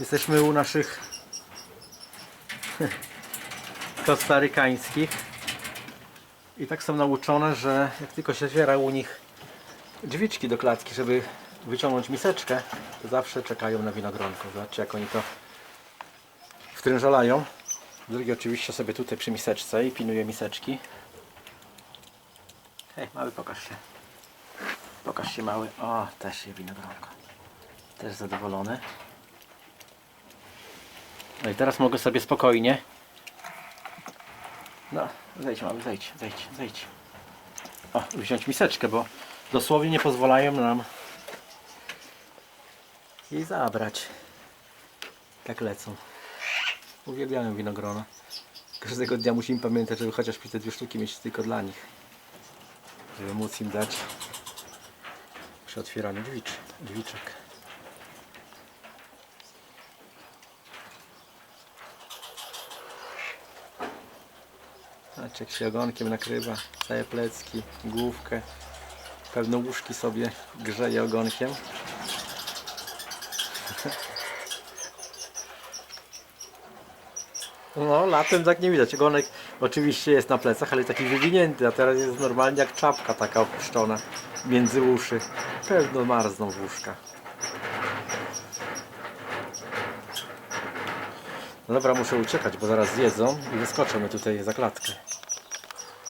Jesteśmy u naszych kostarykańskich i tak są nauczone, że jak tylko się otwiera u nich drzwiczki do klatki, żeby wyciągnąć miseczkę, to zawsze czekają na winogronko. Zobaczcie jak oni to wtrężalają. Drugi oczywiście sobie tutaj przy miseczce i pilnuje miseczki. Hej, mały pokaż się. Pokaż się mały. O, też je winogronko. Też zadowolony. No i teraz mogę sobie spokojnie. No, zejdź mały, zejdź, zejdź, zejdź. O, wziąć miseczkę, bo dosłownie nie pozwalają nam jej zabrać. Tak lecą. Uwielbiają winogrona. Każdego dnia musimy pamiętać, żeby chociaż te dwie sztuki mieć tylko dla nich. Żeby móc im dać przy otwieraniu drzwicz, drzwiczek. Jak się ogonkiem nakrywa całe plecki, główkę. Pewne łóżki sobie grzeje ogonkiem. No, latem tak nie widać. Ogonek oczywiście jest na plecach, ale taki wywinięty, a teraz jest normalnie jak czapka taka opuszczona między uszy. Pewno marzną w łóżka. No dobra, muszę uciekać, bo zaraz zjedzą i wyskoczą mnie tutaj za klatkę.